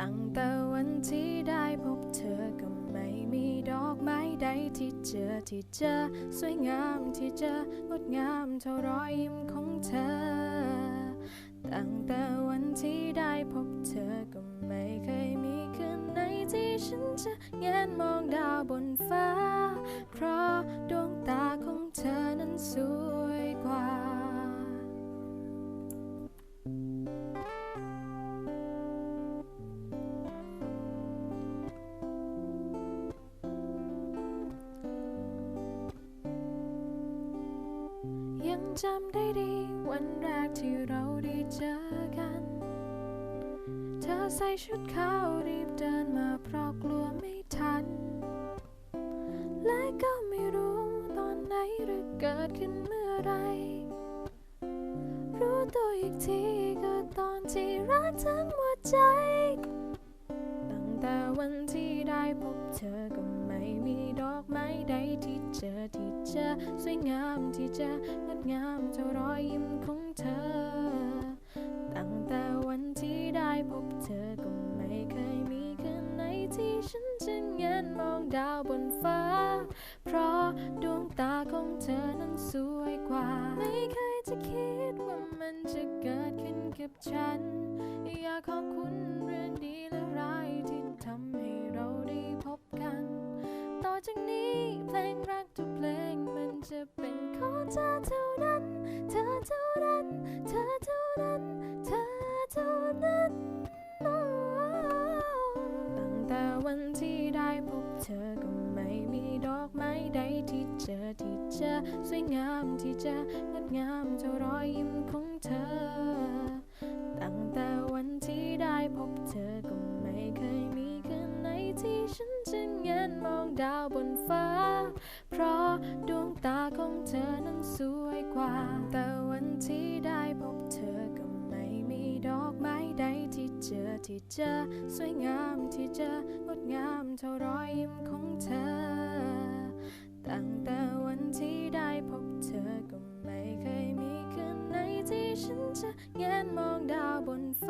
ตั้งแต่วันที่ได้พบเธอก็ไม่มีดอกไม้ใดที่เจอที่เจอสวยงามที่เจองดงามเท่ารอยยิ้มของเธอ ตั้งแต่วันที่ได้พบเธอก็ไม่เคยมีคืนไหนที่ฉันจะแงนมองดาวบนฟ้า ยังจำได้ดี วันแรกที่เราได้เจอกัน เธอใส่ชุดขาวรีบเดินมาเพราะกลัวไม่ทัน และก็ไม่รู้ตอนไหนหรือเกิดขึ้นเมื่อไร รู้ตัวอีกทีก็ตอนที่รักทั้งหัวใจ ตั้งแต่วันที่ได้พบเธอก็ไม่มีดอกไม้ใดที่เจอที่ จอสวยงามที่จองดงามเท่ารอยยิ้มของเธอ ตั้งแต่วันที่ได้พบเธอก็ไม่เคยมีคืนไหนที่ฉันจะเงนมองดาวบนฟ้า เพราะดวงตาของเธอนั้นสวยกว่า ไม่เคยจะคิดว่ามันจะเกิดขึ้นกับฉัน อยากขอบคุณ จะเป็นของเธอเท่านั้น เธอเท่านั้น เธอเท่านั้น เธอเท่านั้น ตั้งแต่วันที่ได้พบเธอก็ไม่มีดอกไม้ใดที่เจอที่เจอสวยงามที่เจองดงามเท่ารอยยิ้มของเธอ ตั้งแต่วันที่ได้พบเธอก็ไม่เคยมีคืนไหนที่ฉันจะ นมองดาวบนฟ้า เพราะดวงตาของเธอนั้นสวยกว่า แต่วันที่ได้พบเธอก็ไม่มีดอกไม้ใดที่เจอที่เจอสวยงามที่เจองดงามเท่ารอยยิ้มของเธอ ตั้งแต่วันที่ได้พบเธอก็ไม่เคยมีคืนไหนที่ฉันจะแงนมองดาวบนฟ้า